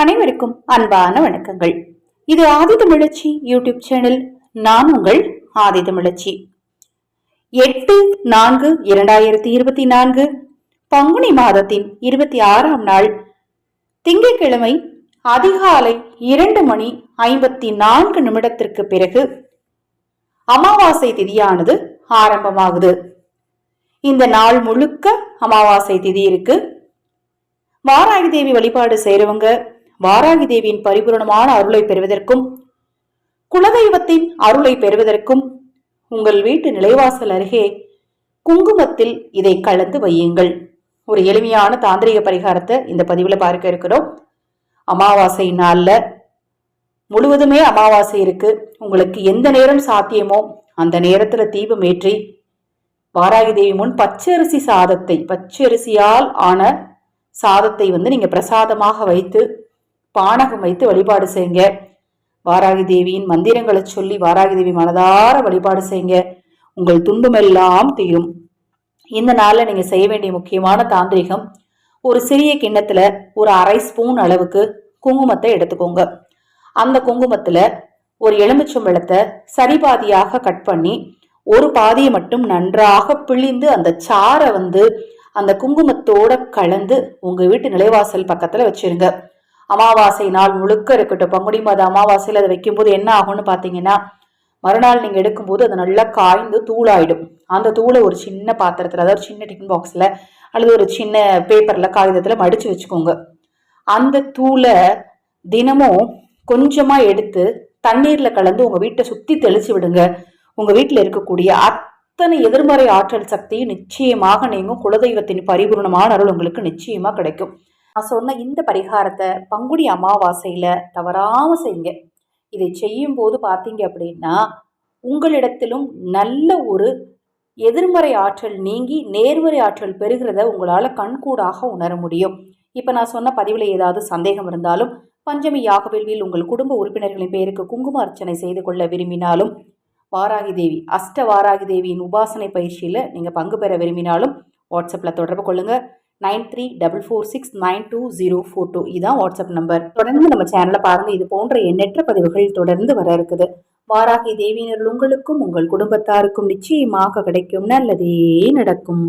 அனைவருக்கும் அன்பான வணக்கங்கள். இது ஆதிதமிழச்சி யூடியூப் சேனல். நான் உங்கள் ஆதிதமிழச்சி எட்டு நான்கு இரண்டாயிரத்தி இருபத்தி நான்கு பங்குனி மாதத்தின் இருபத்தி ஆறாம் நாள் திங்கட்கிழமை அதிகாலை இரண்டு மணி ஐம்பத்தி நான்கு நிமிடத்திற்கு பிறகு அமாவாசை திதியானது ஆரம்பமாகுது. இந்த நாள் முழுக்க அமாவாசை திதி இருக்கு. வாராகி தேவி வழிபாடு செய்றவங்க வாராகி தேவியின் பரிபூரணமான அருளை பெறுவதற்கும் குலதெய்வத்தின் அருளை பெறுவதற்கும் உங்கள் வீட்டு நிலைவாசல் அருகே குங்குமத்தில் இதை கலந்து வையுங்கள். ஒரு எளிமையான தாந்திரிக பரிகாரத்தை இந்த பதிவில் பார்க்க இருக்கிறோம். அமாவாசை நாளில் முழுவதுமே அமாவாசை இருக்கு. உங்களுக்கு எந்த நேரம் சாத்தியமோ அந்த நேரத்தில் தீபம் ஏற்றி வாராகி தேவி முன் பச்சரிசி சாதத்தை பச்சரிசியால் ஆன சாதத்தை வந்து நீங்கள் பிரசாதமாக வைத்து பானகம் வைத்து வழிபாடு செய்யுங்க. வாராகி தேவியின் மந்திரங்களை சொல்லி வாராகி தேவி மனதார வழிபாடு செய்யுங்க. உங்கள் துன்பமெல்லாம் தீரும். இந்த நாளில் நீங்கள் செய்ய வேண்டிய முக்கியமான தாந்திரிகம் ஒரு சிறிய கிண்ணத்தில் ஒரு அரை ஸ்பூன் அளவுக்கு குங்குமத்தை எடுத்துக்கோங்க. அந்த குங்குமத்தில் ஒரு எலுமிச்சம்பழத்தை சரிபாதியாக கட் பண்ணி ஒரு பாதியை மட்டும் நன்றாக பிழிந்து அந்த சாரை வந்து அந்த குங்குமத்தோட கலந்து உங்கள் வீட்டு நிலைவாசல் பக்கத்தில் வச்சிருங்க. அமாவாசை நாள் முழுக்க இருக்கட்டும். பங்குனி மாத அமாவாசையில் அதை வைக்கும்போது என்ன ஆகும்னு பார்த்தீங்கன்னா மறுநாள் நீங்கள் எடுக்கும்போது அது நல்லா காய்ந்து தூளாயிடும். அந்த தூளை ஒரு சின்ன பாத்திரத்தில் அதாவது சின்ன டிஃபன் பாக்ஸில் அல்லது ஒரு சின்ன பேப்பரில் காகிதத்தில் மடித்து வச்சுக்கோங்க. அந்த தூளை தினமும் கொஞ்சமாக எடுத்து தண்ணீரில் கலந்து உங்கள் வீட்டை சுற்றி தெளிச்சு விடுங்க. உங்கள் வீட்டில் இருக்கக்கூடிய அத்தனை எதிர்மறை ஆற்றல் சக்தியும் நிச்சயமாக நீங்கும். குலதெய்வத்தின் பரிபூர்ணமான அருள் உங்களுக்கு நிச்சயமாக கிடைக்கும். நான் சொன்ன இந்த பரிகாரத்தை பங்குனி அமாவாசையில் தவறாமல் செய்யுங்க. இதை செய்யும் போது பார்த்தீங்க அப்படின்னா உங்களிடத்திலும் நல்ல ஒரு எதிர்மறை ஆற்றல் நீங்கி நேர்மறை ஆற்றல் பெறுகிறத உங்களால் கண்கூடாக உணர முடியும். இப்போ நான் சொன்ன பதிவில் ஏதாவது சந்தேகம் இருந்தாலும் பஞ்சமி யாகவேள்வியில் உங்கள் குடும்ப உறுப்பினர்களின் பெயருக்கு குங்கும அர்ச்சனை செய்து கொள்ள விரும்பினாலும் வாராகி தேவி அஷ்ட வாராகி தேவியின் உபாசனை பயிற்சியில் நீங்கள் பங்கு பெற விரும்பினாலும் வாட்ஸ்அப்பில் தொடர்பு கொள்ளுங்கள் nine three double four six nine two zero four two. இதுதான் வாட்ஸ்அப் நம்பர். தொடர்ந்து நம்ம சேனலை பாருங்கள் இது போன்ற எண்ணற்ற பதிவுகள் தொடர்ந்து வர இருக்குது. வாராகி தேவியினர் உங்களுக்கும் உங்கள் குடும்பத்தாருக்கும் நிச்சயமாக கிடைக்கும். நல்லதே நடக்கும்.